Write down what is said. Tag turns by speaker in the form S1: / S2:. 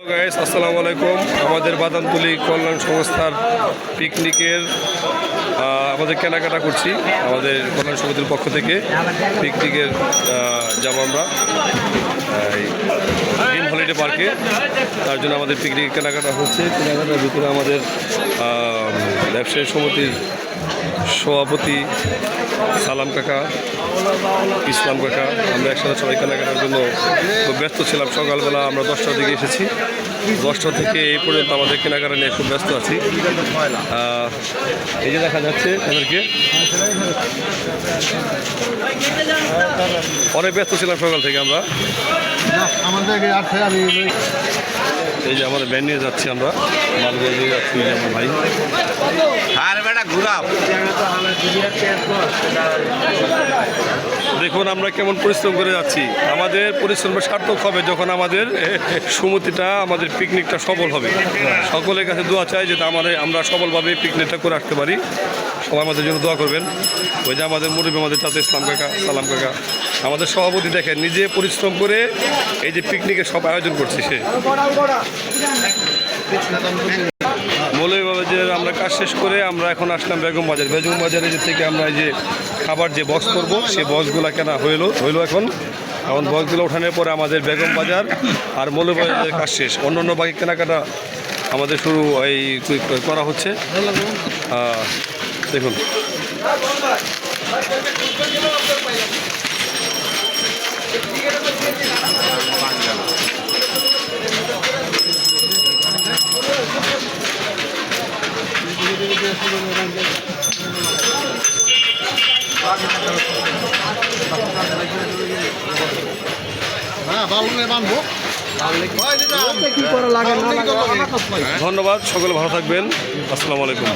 S1: আসসালামু আলাইকুম আমাদের বাদামতুলি কল্যাণ সংস্থার পিকনিকের আমাদের কেনাকাটা করছি আমাদের কল্যাণ সমিতির পক্ষ থেকে। পিকনিকের যাব আমরা ড্রিম হলিডে পার্কে। তার জন্য আমাদের পিকনিক কেনাকাটা হচ্ছে। কেনাকাটার ভিতরে আমাদের ব্যবসায়ী সমিতির সভাপতি সালাম কাকা, ইসলাম কাকা, আমরা একসাথে সবাই কেনাকাটার জন্য খুব ব্যস্ত ছিলাম। সকালবেলা আমরা দশটার দিকে এসেছি। দশটা থেকে এই পর্যন্ত আমাদের কেনাকাটা নিয়ে খুব ব্যস্ত আছি। এই যে দেখা যাচ্ছে তাদেরকে অনেক ব্যস্ত ছিলাম সকাল থেকে আমরা।
S2: আমাদের
S1: এই যে আমাদের ব্যান্ড নিয়ে যাচ্ছি আমরা। নিয়ে যাচ্ছি আমার ভাই।
S3: আর বেটা
S1: দেখুন আমরা কেমন পরিশ্রম করে যাচ্ছি। আমাদের পরিশ্রম সার্থক হবে যখন আমাদের সুমতিটা আমাদের পিকনিকটা সফল হবে। সকলের কাছে দোয়া চাই যাতে আমাদের আমরা সফলভাবে পিকনিকটা করে আসতে পারি। সবাই আমাদের জন্য দোয়া করবেন। ওই যে আমাদের মুরব্বী আমাদের চাচা ইসলাম কাকা সালাম কাকা। আমাদের সভাপতি দেখেন নিজে পরিশ্রম করে এই যে পিকনিকের সব আয়োজন করছে সে। মৌলভীবাজার আমরা কাজ শেষ করে আমরা এখন আসলাম বেগম বাজার। বেগম বাজারে থেকে আমরা যে খাবার যে বক্স করব, সেই বক্সগুলো কেনা হইল হইল এখন। এখন বক্সগুলো ওঠানোর পরে আমাদের বেগম বাজার আর মৌলভীবাজারের কাজ শেষ। অন্য অন্য বাকি কেনাকাটা আমাদের শুরু এই করা হচ্ছে। দেখুন। ধন্যবাদ সকলে ভালো থাকবেন। আসসালামু আলাইকুম।